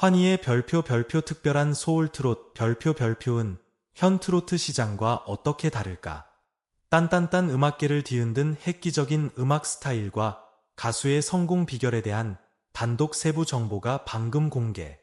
환희의 별표 별표 특별한 소울 트롯 별표 별표은 현 트로트 시장과 어떻게 다를까? 딴딴딴 음악계를 뒤흔든 획기적인 음악 스타일과 가수의 성공 비결에 대한 단독 세부 정보가 방금 공개.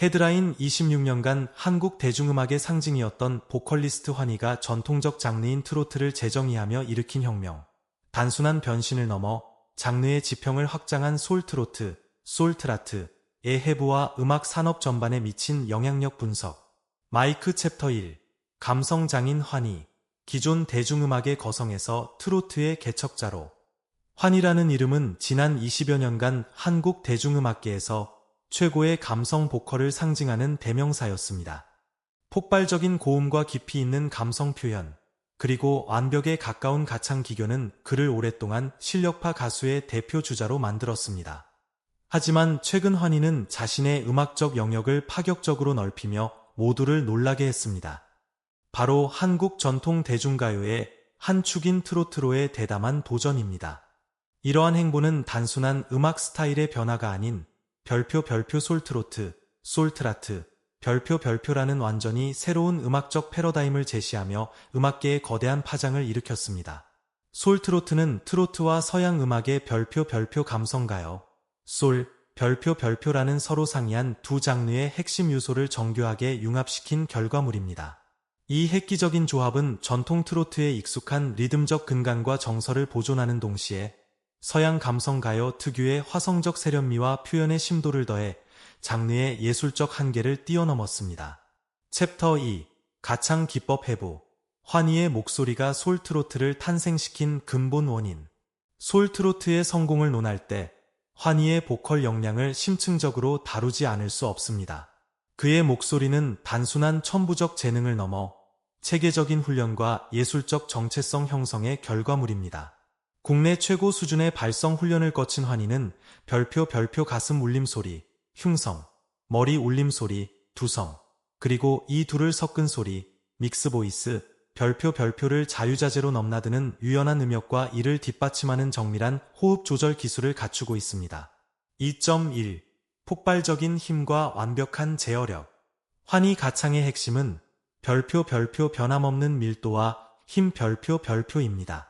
헤드라인 26년간 한국 대중음악의 상징이었던 보컬리스트 환희가 전통적 장르인 트로트를 재정의하며 일으킨 혁명. 단순한 변신을 넘어 장르의 지평을 확장한 솔트로트, 솔트라트 의 해부와 음악 산업 전반에 미친 영향력 분석. 마이크 챕터 1. 감성 장인 환희. 기존 대중음악의 거성에서 트로트의 개척자로. 환희라는 이름은 지난 20여 년간 한국 대중음악계에서 최고의 감성 보컬을 상징하는 대명사였습니다. 폭발적인 고음과 깊이 있는 감성 표현, 그리고 완벽에 가까운 가창 기교는 그를 오랫동안 실력파 가수의 대표 주자로 만들었습니다. 하지만 최근 환희는 자신의 음악적 영역을 파격적으로 넓히며 모두를 놀라게 했습니다. 바로 한국 전통 대중가요의 한 축인 트로트로의 대담한 도전입니다. 이러한 행보는 단순한 음악 스타일의 변화가 아닌 별표 별표 솔트로트, 솔트라트, 별표 별표라는 완전히 새로운 음악적 패러다임을 제시하며 음악계에 거대한 파장을 일으켰습니다. 솔트로트는 트로트와 서양 음악의 별표 별표 감성가요. 솔, 별표 별표라는 서로 상이한 두 장르의 핵심 요소를 정교하게 융합시킨 결과물입니다. 이 획기적인 조합은 전통 트로트에 익숙한 리듬적 근간과 정서를 보존하는 동시에 서양 감성 가요 특유의 화성적 세련미와 표현의 심도를 더해 장르의 예술적 한계를 뛰어넘었습니다. 챕터 2 가창 기법 해부 환희의 목소리가 솔트로트를 탄생시킨 근본 원인 솔트로트의 성공을 논할 때 환희의 보컬 역량을 심층적으로 다루지 않을 수 없습니다. 그의 목소리는 단순한 천부적 재능을 넘어 체계적인 훈련과 예술적 정체성 형성의 결과물입니다. 국내 최고 수준의 발성 훈련을 거친 환희는 별표 별표 가슴 울림소리, 흉성, 머리 울림소리, 두성, 그리고 이 둘을 섞은 소리, 믹스보이스, 별표 별표를 자유자재로 넘나드는 유연한 음역과 이를 뒷받침하는 정밀한 호흡 조절 기술을 갖추고 있습니다. 2.1. 폭발적인 힘과 완벽한 제어력. 환희 가창의 핵심은 별표 별표 변함없는 밀도와 힘 별표 별표입니다.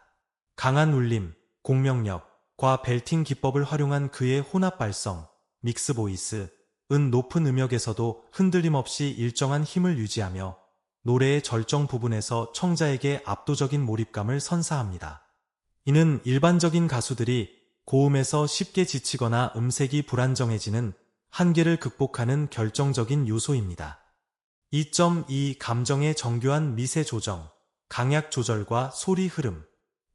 강한 울림, 공명력, 과 벨팅 기법을 활용한 그의 혼합 발성, 믹스 보이스, 은 높은 음역에서도 흔들림 없이 일정한 힘을 유지하며 노래의 절정 부분에서 청자에게 압도적인 몰입감을 선사합니다. 이는 일반적인 가수들이 고음에서 쉽게 지치거나 음색이 불안정해지는 한계를 극복하는 결정적인 요소입니다. 2.2 감정의 정교한 미세 조정, 강약 조절과 소리 흐름,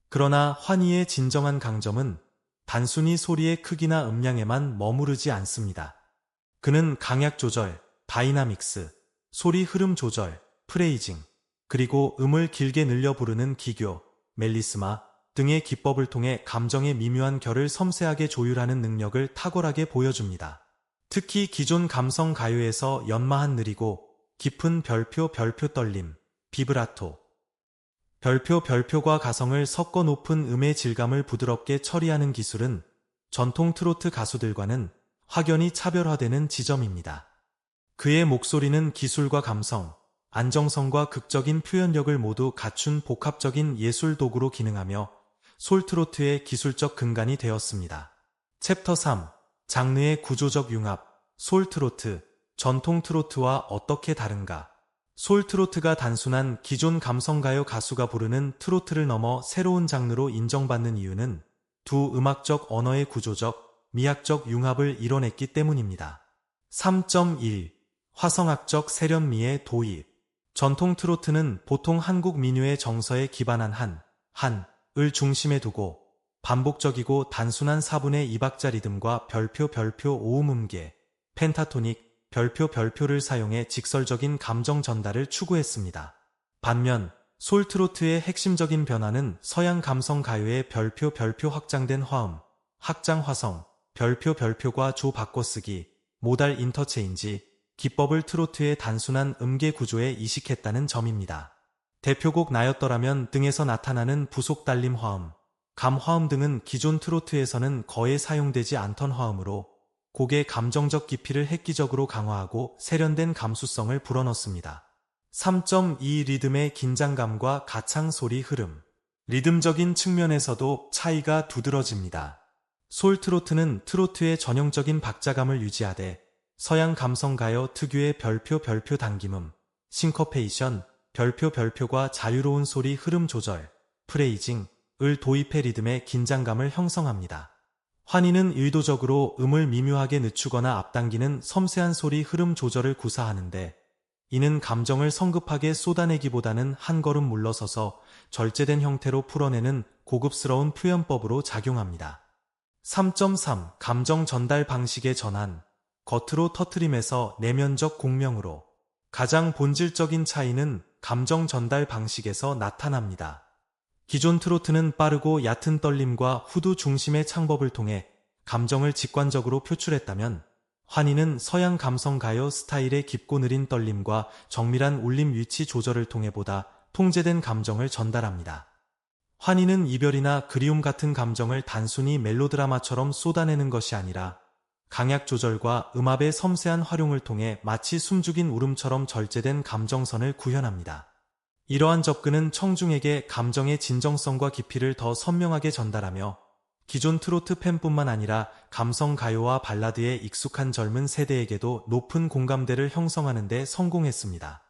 그러나 환희의 진정한 강점은 단순히 소리의 크기나 음량에만 머무르지 않습니다. 그는 강약 조절, 다이나믹스, 소리 흐름 조절, 프레이징, 그리고 음을 길게 늘려 부르는 기교, 멜리스마 등의 기법을 통해 감정의 미묘한 결을 섬세하게 조율하는 능력을 탁월하게 보여줍니다. 특히 기존 감성 가요에서 연마한 느리고 깊은 별표 별표 떨림, 비브라토, 별표 별표과 가성을 섞어 높은 음의 질감을 부드럽게 처리하는 기술은 전통 트로트 가수들과는 확연히 차별화되는 지점입니다. 그의 목소리는 기술과 감성, 안정성과 극적인 표현력을 모두 갖춘 복합적인 예술 도구로 기능하며 솔트로트의 기술적 근간이 되었습니다. 챕터 3 장르의 구조적 융합. 솔트로트 전통 트로트와 어떻게 다른가? 솔트로트가 단순한 기존 감성가요 가수가 부르는 트로트를 넘어 새로운 장르로 인정받는 이유는 두 음악적 언어의 구조적, 미학적 융합을 이뤄냈기 때문입니다. 3.1 화성학적 세련미의 도입 전통 트로트는 보통 한국 민요의 정서에 기반한 한, 한, 을 중심에 두고 반복적이고 단순한 4분의 2박자 리듬과 별표 별표 오음 음계, 펜타토닉, 별표 별표를 사용해 직설적인 감정 전달을 추구했습니다. 반면 솔 트로트의 핵심적인 변화는 서양 감성 가요의 별표 별표 확장된 화음, 확장 화성, 별표 별표과 조 바꿔쓰기, 모달 인터체인지, 기법을 트로트의 단순한 음계 구조에 이식했다는 점입니다. 대표곡 나였더라면 등에서 나타나는 부속 달림 화음, 감 화음 등은 기존 트로트에서는 거의 사용되지 않던 화음으로 곡의 감정적 깊이를 획기적으로 강화하고 세련된 감수성을 불어넣습니다. 3.2 리듬의 긴장감과 가창 소리 흐름. 리듬적인 측면에서도 차이가 두드러집니다. 솔 트로트는 트로트의 전형적인 박자감을 유지하되 서양 감성 가요 특유의 별표 별표 당김음, 싱커페이션, 별표 별표과 자유로운 소리 흐름 조절, 프레이징, 을 도입해 리듬의 긴장감을 형성합니다. 환희는 의도적으로 음을 미묘하게 늦추거나 앞당기는 섬세한 소리 흐름 조절을 구사하는데 이는 감정을 성급하게 쏟아내기보다는 한 걸음 물러서서 절제된 형태로 풀어내는 고급스러운 표현법으로 작용합니다. 3.3 감정 전달 방식의 전환 겉으로 터트림에서 내면적 공명으로 가장 본질적인 차이는 감정 전달 방식에서 나타납니다. 기존 트로트는 빠르고 얕은 떨림과 후두 중심의 창법을 통해 감정을 직관적으로 표출했다면 환희는 서양 감성 가요 스타일의 깊고 느린 떨림과 정밀한 울림 위치 조절을 통해 보다 통제된 감정을 전달합니다. 환희는 이별이나 그리움 같은 감정을 단순히 멜로드라마처럼 쏟아내는 것이 아니라 강약 조절과 음압의 섬세한 활용을 통해 마치 숨죽인 울음처럼 절제된 감정선을 구현합니다. 이러한 접근은 청중에게 감정의 진정성과 깊이를 더 선명하게 전달하며 기존 트로트 팬뿐만 아니라 감성 가요와 발라드에 익숙한 젊은 세대에게도 높은 공감대를 형성하는 데 성공했습니다.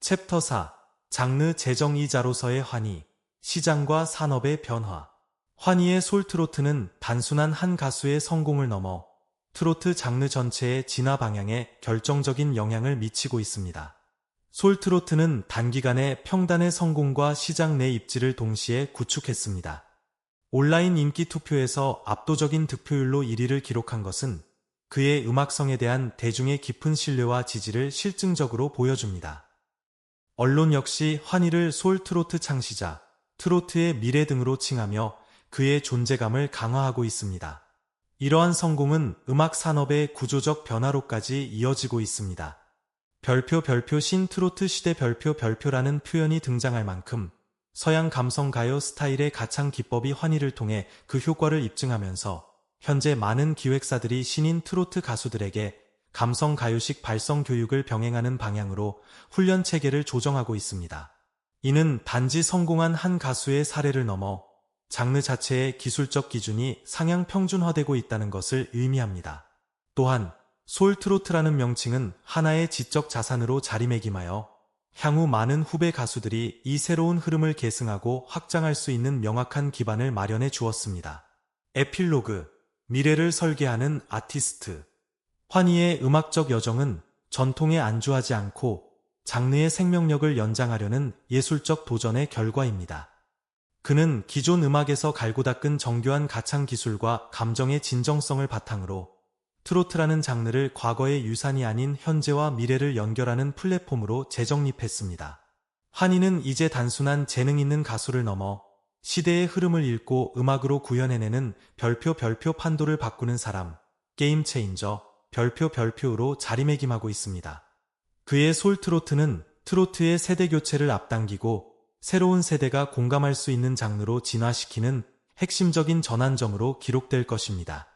챕터 4 장르 재정이자로서의 환희 시장과 산업의 변화 환희의 솔트로트는 단순한 한 가수의 성공을 넘어 트로트 장르 전체의 진화 방향에 결정적인 영향을 미치고 있습니다. 솔트로트는 단기간에 평단의 성공과 시장 내 입지를 동시에 구축했습니다. 온라인 인기 투표에서 압도적인 득표율로 1위를 기록한 것은 그의 음악성에 대한 대중의 깊은 신뢰와 지지를 실증적으로 보여줍니다. 언론 역시 환희를 솔트로트 창시자, 트로트의 미래 등으로 칭하며 그의 존재감을 강화하고 있습니다. 이러한 성공은 음악 산업의 구조적 변화로까지 이어지고 있습니다. 별표 별표 신 트로트 시대 별표 별표라는 표현이 등장할 만큼 서양 감성 가요 스타일의 가창 기법이 환희를 통해 그 효과를 입증하면서 현재 많은 기획사들이 신인 트로트 가수들에게 감성 가요식 발성 교육을 병행하는 방향으로 훈련 체계를 조정하고 있습니다. 이는 단지 성공한 한 가수의 사례를 넘어 장르 자체의 기술적 기준이 상향 평준화되고 있다는 것을 의미합니다. 또한 솔 트로트라는 명칭은 하나의 지적 자산으로 자리매김하여 향후 많은 후배 가수들이 이 새로운 흐름을 계승하고 확장할 수 있는 명확한 기반을 마련해 주었습니다. 에필로그 미래를 설계하는 아티스트 환희의 음악적 여정은 전통에 안주하지 않고 장르의 생명력을 연장하려는 예술적 도전의 결과입니다. 그는 기존 음악에서 갈고 닦은 정교한 가창 기술과 감정의 진정성을 바탕으로 트로트라는 장르를 과거의 유산이 아닌 현재와 미래를 연결하는 플랫폼으로 재정립했습니다. 한이는 이제 단순한 재능 있는 가수를 넘어 시대의 흐름을 읽고 음악으로 구현해내는 별표 별표 판도를 바꾸는 사람, 게임 체인저, 별표 별표로 자리매김하고 있습니다. 그의 솔트로트는 트로트의 세대 교체를 앞당기고 새로운 세대가 공감할 수 있는 장르로 진화시키는 핵심적인 전환점으로 기록될 것입니다.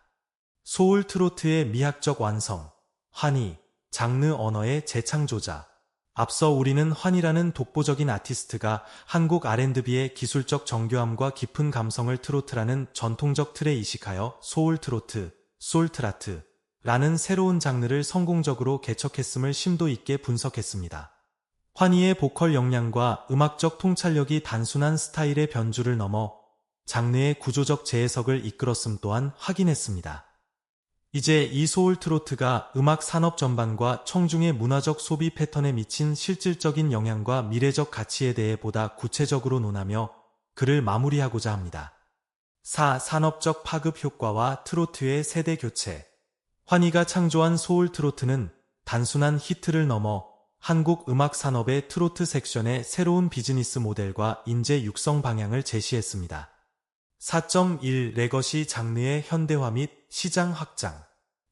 소울 트로트의 미학적 완성, 환희, 장르 언어의 재창조자. 앞서 우리는 환희라는 독보적인 아티스트가 한국 R&B의 기술적 정교함과 깊은 감성을 트로트라는 전통적 틀에 이식하여 소울 트로트, 솔트라트 라는 새로운 장르를 성공적으로 개척했음을 심도 있게 분석했습니다. 환희의 보컬 역량과 음악적 통찰력이 단순한 스타일의 변주를 넘어 장르의 구조적 재해석을 이끌었음 또한 확인했습니다. 이제 이 소울 트로트가 음악 산업 전반과 청중의 문화적 소비 패턴에 미친 실질적인 영향과 미래적 가치에 대해 보다 구체적으로 논하며 그를 마무리하고자 합니다. 4. 산업적 파급 효과와 트로트의 세대 교체 환희가 창조한 소울 트로트는 단순한 히트를 넘어 한국 음악 산업의 트로트 섹션의 새로운 비즈니스 모델과 인재 육성 방향을 제시했습니다. 4.1 레거시 장르의 현대화 및 시장 확장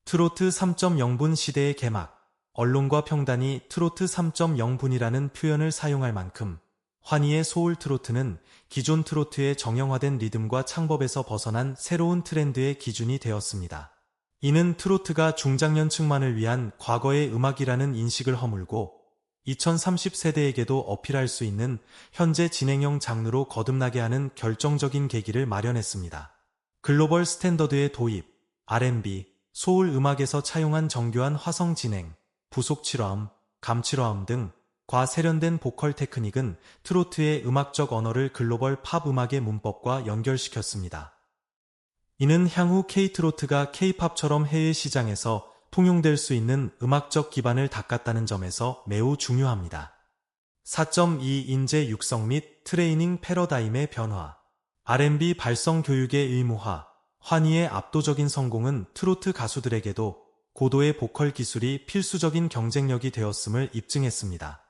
트로트 3.0분 시대의 개막 언론과 평단이 트로트 3.0분이라는 표현을 사용할 만큼 환희의 소울 트로트는 기존 트로트의 정형화된 리듬과 창법에서 벗어난 새로운 트렌드의 기준이 되었습니다. 이는 트로트가 중장년층만을 위한 과거의 음악이라는 인식을 허물고 2030세대에게도 어필할 수 있는 현재 진행형 장르로 거듭나게 하는 결정적인 계기를 마련했습니다. 글로벌 스탠더드의 도입, R&B, 소울 음악에서 차용한 정교한 화성 진행, 부속 7화음, 감 7화음 등 과세련된 보컬 테크닉은 트로트의 음악적 언어를 글로벌 팝 음악의 문법과 연결시켰습니다. 이는 향후 K-트로트가 K-팝처럼 해외 시장에서 통용될 수 있는 음악적 기반을 닦았다는 점에서 매우 중요합니다. 4.2 인재 육성 및 트레이닝 패러다임의 변화 R&B 발성 교육의 의무화 환희의 압도적인 성공은 트로트 가수들에게도 고도의 보컬 기술이 필수적인 경쟁력이 되었음을 입증했습니다.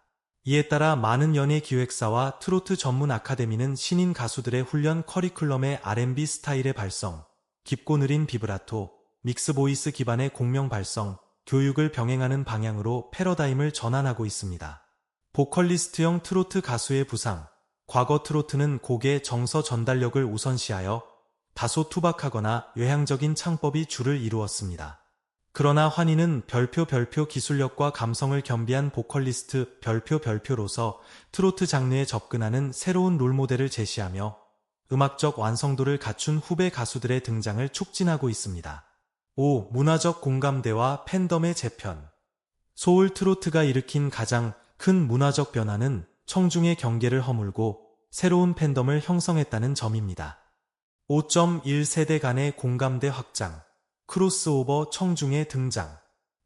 이에 따라 많은 연예 기획사와 트로트 전문 아카데미는 신인 가수들의 훈련 커리큘럼의 R&B 스타일의 발성, 깊고 느린 비브라토, 믹스 보이스 기반의 공명 발성, 교육을 병행하는 방향으로 패러다임을 전환하고 있습니다. 보컬리스트형 트로트 가수의 부상, 과거 트로트는 곡의 정서 전달력을 우선시하여 다소 투박하거나 외향적인 창법이 주를 이루었습니다. 그러나 환희는 별표 별표 기술력과 감성을 겸비한 보컬리스트 별표 별표로서 트로트 장르에 접근하는 새로운 롤모델을 제시하며 음악적 완성도를 갖춘 후배 가수들의 등장을 촉진하고 있습니다. 5. 문화적 공감대와 팬덤의 재편 소울 트로트가 일으킨 가장 큰 문화적 변화는 청중의 경계를 허물고 새로운 팬덤을 형성했다는 점입니다. 5.1세대 간의 공감대 확장, 크로스오버 청중의 등장,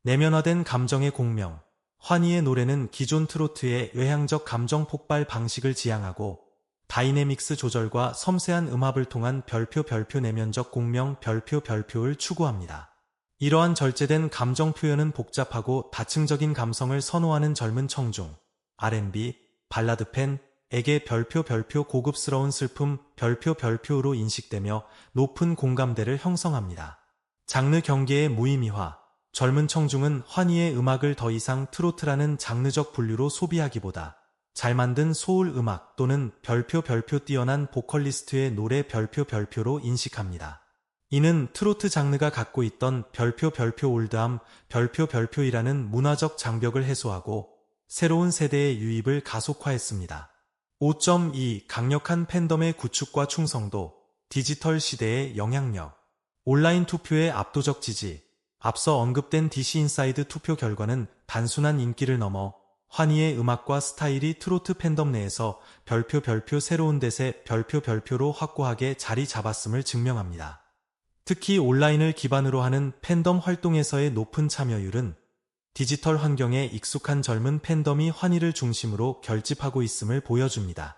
내면화된 감정의 공명, 환희의 노래는 기존 트로트의 외향적 감정 폭발 방식을 지향하고 다이내믹스 조절과 섬세한 음합을 통한 별표 별표 내면적 공명 별표 별표를 추구합니다. 이러한 절제된 감정 표현은 복잡하고 다층적인 감성을 선호하는 젊은 청중, R&B, 발라드 팬에게 별표 별표 고급스러운 슬픔 별표 별표로 인식되며 높은 공감대를 형성합니다. 장르 경계의 무의미화, 젊은 청중은 환희의 음악을 더 이상 트로트라는 장르적 분류로 소비하기보다 잘 만든 소울 음악 또는 별표 별표 뛰어난 보컬리스트의 노래 별표 별표로 인식합니다. 이는 트로트 장르가 갖고 있던 별표 별표 올드함 별표 별표이라는 문화적 장벽을 해소하고 새로운 세대의 유입을 가속화했습니다. 5.2 강력한 팬덤의 구축과 충성도 디지털 시대의 영향력 온라인 투표의 압도적 지지 앞서 언급된 DC 인사이드 투표 결과는 단순한 인기를 넘어 환희의 음악과 스타일이 트로트 팬덤 내에서 별표 별표 새로운 대세 별표 별표로 확고하게 자리 잡았음을 증명합니다. 특히 온라인을 기반으로 하는 팬덤 활동에서의 높은 참여율은 디지털 환경에 익숙한 젊은 팬덤이 환희를 중심으로 결집하고 있음을 보여줍니다.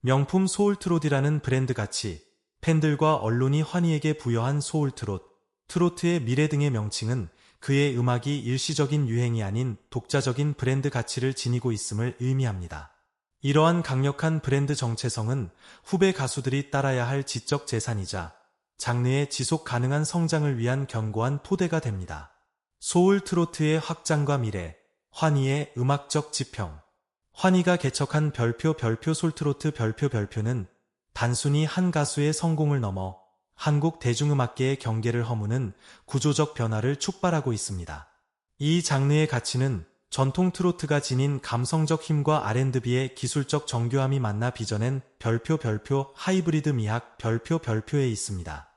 명품 소울트롯이라는 브랜드 가치, 팬들과 언론이 환희에게 부여한 소울트롯, 트로트의 미래 등의 명칭은 그의 음악이 일시적인 유행이 아닌 독자적인 브랜드 가치를 지니고 있음을 의미합니다. 이러한 강력한 브랜드 정체성은 후배 가수들이 따라야 할 지적 재산이자 장르의 지속 가능한 성장을 위한 견고한 토대가 됩니다. 소울 트로트의 확장과 미래, 환희의 음악적 지평. 환희가 개척한 별표 별표 솔트로트 별표 별표는 단순히 한 가수의 성공을 넘어 한국 대중음악계의 경계를 허무는 구조적 변화를 촉발하고 있습니다. 이 장르의 가치는 전통 트로트가 지닌 감성적 힘과 R&B의 기술적 정교함이 만나 빚어낸 별표 별표 하이브리드 미학 별표 별표에 있습니다.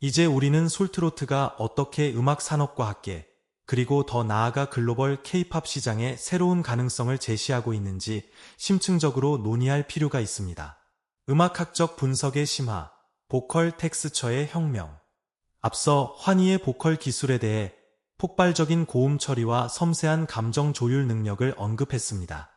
이제 우리는 솔트로트가 어떻게 음악 산업과 함께 그리고 더 나아가 글로벌 케이팝 시장에 새로운 가능성을 제시하고 있는지 심층적으로 논의할 필요가 있습니다. 음악학적 분석의 심화 보컬 텍스처의 혁명 앞서 환희의 보컬 기술에 대해 폭발적인 고음 처리와 섬세한 감정 조율 능력을 언급했습니다.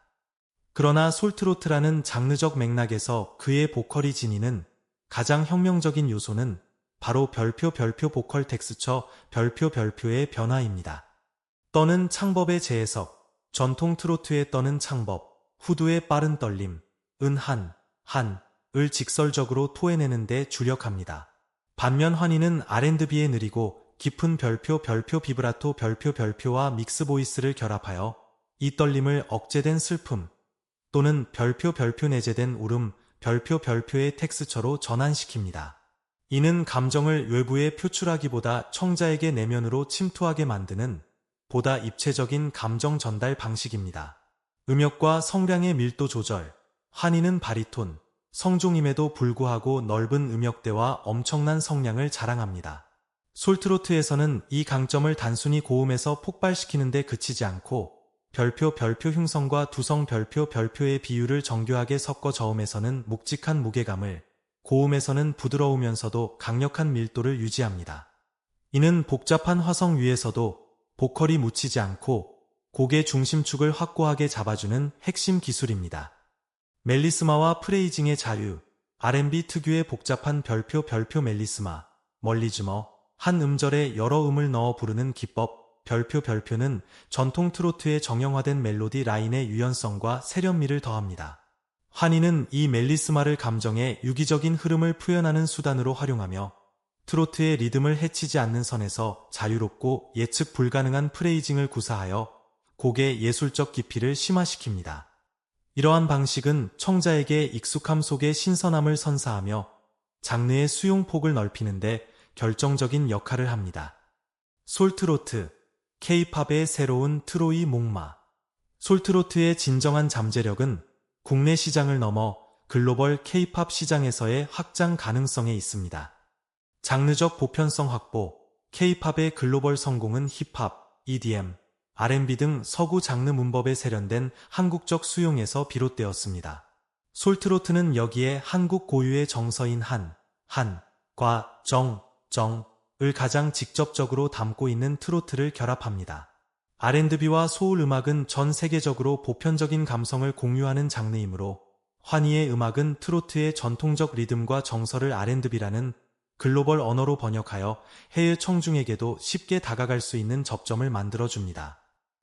그러나 솔트로트라는 장르적 맥락에서 그의 보컬이 지니는 가장 혁명적인 요소는 바로 별표 별표 보컬 텍스처 별표 별표의 변화입니다. 떠는 창법의 재해석, 전통 트로트의 떠는 창법, 후두의 빠른 떨림, 은 한, 한, 을 직설적으로 토해내는 데 주력합니다. 반면 환희는 R&B에 느리고 깊은 별표 별표 비브라토 별표 별표와 믹스 보이스를 결합하여 이 떨림을 억제된 슬픔 또는 별표 별표 내재된 울음 별표 별표의 텍스처로 전환시킵니다. 이는 감정을 외부에 표출하기보다 청자에게 내면으로 침투하게 만드는 보다 입체적인 감정 전달 방식입니다. 음역과 성량의 밀도 조절, 환희는 바리톤, 성종임에도 불구하고 넓은 음역대와 엄청난 성량을 자랑합니다. 솔트로트에서는 이 강점을 단순히 고음에서 폭발시키는 데 그치지 않고 별표 별표 흉성과 두성 별표 별표의 비율을 정교하게 섞어 저음에서는 묵직한 무게감을 고음에서는 부드러우면서도 강력한 밀도를 유지합니다. 이는 복잡한 화성 위에서도 보컬이 묻히지 않고 곡의 중심축을 확고하게 잡아주는 핵심 기술입니다. 멜리스마와 프레이징의 자유, R&B 특유의 복잡한 별표 별표 멜리스마, 멀리즈머, 한 음절에 여러 음을 넣어 부르는 기법, 별표 별표는 전통 트로트의 정형화된 멜로디 라인의 유연성과 세련미를 더합니다. 환희는 이 멜리스마를 감정의 유기적인 흐름을 표현하는 수단으로 활용하며 트로트의 리듬을 해치지 않는 선에서 자유롭고 예측 불가능한 프레이징을 구사하여 곡의 예술적 깊이를 심화시킵니다. 이러한 방식은 청자에게 익숙함 속에 신선함을 선사하며 장르의 수용폭을 넓히는데 결정적인 역할을 합니다. 솔트로트, 케이팝의 새로운 트로이 목마 솔트로트의 진정한 잠재력은 국내 시장을 넘어 글로벌 케이팝 시장에서의 확장 가능성에 있습니다. 장르적 보편성 확보, 케이팝의 글로벌 성공은 힙합, EDM, R&B 등 서구 장르 문법에 세련된 한국적 수용에서 비롯되었습니다. 솔트로트는 여기에 한국 고유의 정서인 한, 한, 과 정, 정 을 가장 직접적으로 담고 있는 트로트를 결합합니다. R&B와 소울 음악은 전 세계적으로 보편적인 감성을 공유하는 장르이므로 환희의 음악은 트로트의 전통적 리듬과 정서를 R&B라는 글로벌 언어로 번역하여 해외 청중에게도 쉽게 다가갈 수 있는 접점을 만들어줍니다.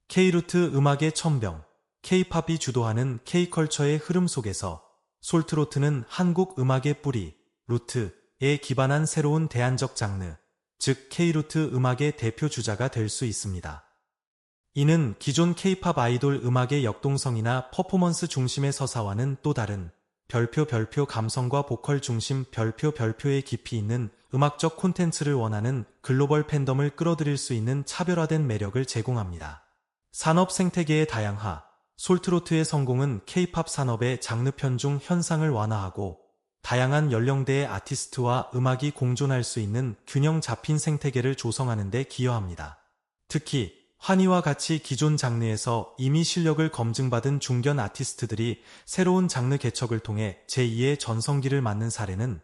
K루트 음악의 천병, K-팝이 주도하는 K-컬처의 흐름 속에서 솔트로트는 한국 음악의 뿌리, 루트에 기반한 새로운 대안적 장르, 즉 K루트 음악의 대표 주자가 될 수 있습니다. 이는 기존 K-팝 아이돌 음악의 역동성이나 퍼포먼스 중심의 서사와는 또 다른 별표 별표 감성과 보컬 중심 별표 별표의 깊이 있는 음악적 콘텐츠를 원하는 글로벌 팬덤을 끌어들일 수 있는 차별화된 매력을 제공합니다. 산업 생태계의 다양화, 솔트로트의 성공은 K-팝 산업의 장르 편중 현상을 완화하고 다양한 연령대의 아티스트와 음악이 공존할 수 있는 균형 잡힌 생태계를 조성하는 데 기여합니다. 특히 환희와 같이 기존 장르에서 이미 실력을 검증받은 중견 아티스트들이 새로운 장르 개척을 통해 제2의 전성기를 맞는 사례는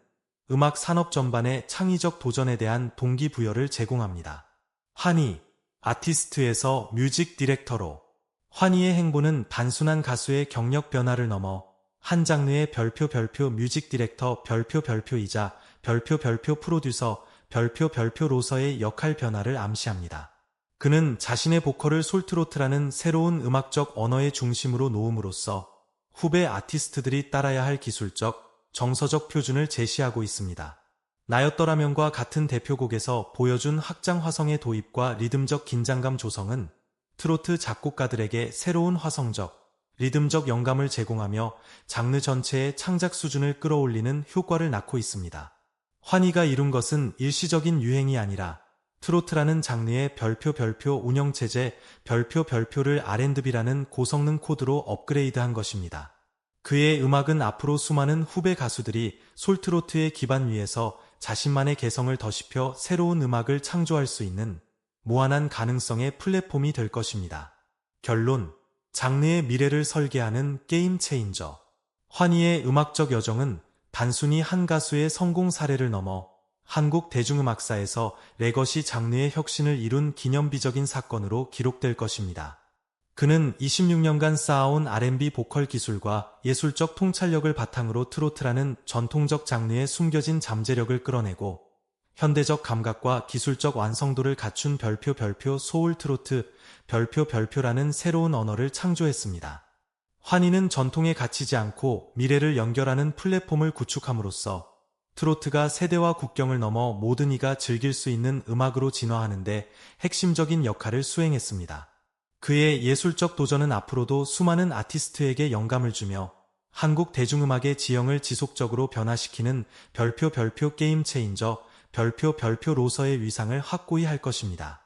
음악 산업 전반의 창의적 도전에 대한 동기부여를 제공합니다. 환희, 아티스트에서 뮤직 디렉터로 환희의 행보는 단순한 가수의 경력 변화를 넘어 한 장르의 별표 별표 뮤직 디렉터 별표 별표이자 별표 별표 프로듀서 별표 별표로서의 역할 변화를 암시합니다. 그는 자신의 보컬을 솔트로트라는 새로운 음악적 언어의 중심으로 놓음으로써 후배 아티스트들이 따라야 할 기술적, 정서적 표준을 제시하고 있습니다. 나였더라면과 같은 대표곡에서 보여준 확장 화성의 도입과 리듬적 긴장감 조성은 트로트 작곡가들에게 새로운 화성적, 리듬적 영감을 제공하며 장르 전체의 창작 수준을 끌어올리는 효과를 낳고 있습니다. 환희가 이룬 것은 일시적인 유행이 아니라 트로트라는 장르의 별표 별표 운영체제 별표 별표를 R&B라는 고성능 코드로 업그레이드한 것입니다. 그의 음악은 앞으로 수많은 후배 가수들이 솔트로트의 기반 위에서 자신만의 개성을 더씹혀 새로운 음악을 창조할 수 있는 무한한 가능성의 플랫폼이 될 것입니다. 결론, 장르의 미래를 설계하는 게임 체인저. 환희의 음악적 여정은 단순히 한 가수의 성공 사례를 넘어 한국 대중음악사에서 레거시 장르의 혁신을 이룬 기념비적인 사건으로 기록될 것입니다. 그는 26년간 쌓아온 R&B 보컬 기술과 예술적 통찰력을 바탕으로 트로트라는 전통적 장르의 숨겨진 잠재력을 끌어내고 현대적 감각과 기술적 완성도를 갖춘 별표 별표 소울 트로트 별표 별표라는 새로운 언어를 창조했습니다. 환희는 전통에 갇히지 않고 미래를 연결하는 플랫폼을 구축함으로써 트로트가 세대와 국경을 넘어 모든 이가 즐길 수 있는 음악으로 진화하는데 핵심적인 역할을 수행했습니다. 그의 예술적 도전은 앞으로도 수많은 아티스트에게 영감을 주며 한국 대중음악의 지형을 지속적으로 변화시키는 별표 별표 게임 체인저 별표 별표 로서의 위상을 확고히 할 것입니다.